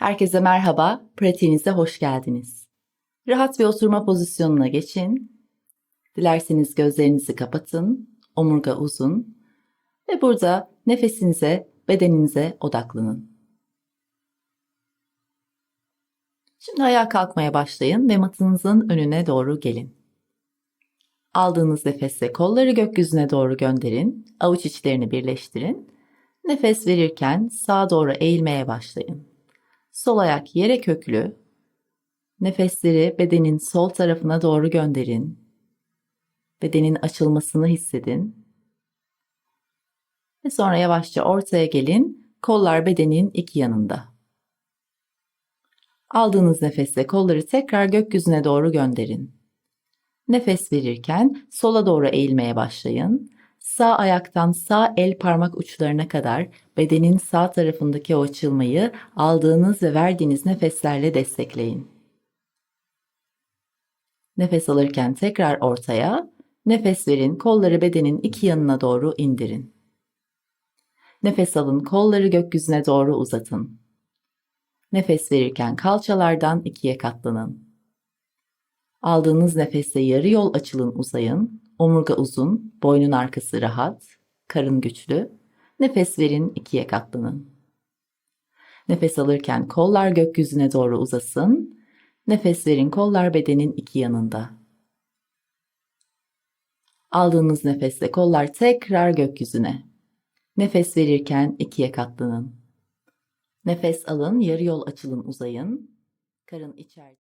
Herkese merhaba, pratiğinize hoş geldiniz. Rahat bir oturma pozisyonuna geçin. Dilerseniz gözlerinizi kapatın, omurga uzun ve burada nefesinize, bedeninize odaklanın. Şimdi ayağa kalkmaya başlayın ve matınızın önüne doğru gelin. Aldığınız nefesle kolları gökyüzüne doğru gönderin, avuç içlerini birleştirin. Nefes verirken sağa doğru eğilmeye başlayın. Sol ayak yere köklü. Nefesleri bedenin sol tarafına doğru gönderin. Bedenin açılmasını hissedin. Ve sonra yavaşça ortaya gelin. Kollar bedenin iki yanında. Aldığınız nefesle kolları tekrar gökyüzüne doğru gönderin. Nefes verirken sola doğru eğilmeye başlayın. Sağ ayaktan sağ el parmak uçlarına kadar bedenin sağ tarafındaki o açılmayı aldığınız ve verdiğiniz nefeslerle destekleyin. Nefes alırken tekrar ortaya, nefes verin, kolları bedenin iki yanına doğru indirin. Nefes alın, kolları gökyüzüne doğru uzatın. Nefes verirken kalçalardan ikiye katlanın. Aldığınız nefeste yarı yol açılın uzayın. Omurga uzun, boynun arkası rahat, karın güçlü. Nefes verin, ikiye katlanın. Nefes alırken kollar gökyüzüne doğru uzasın. Nefes verin, kollar bedenin iki yanında. Aldığınız nefeste kollar tekrar gökyüzüne. Nefes verirken ikiye katlanın. Nefes alın, yarı yol açılın uzayın. Karın içer.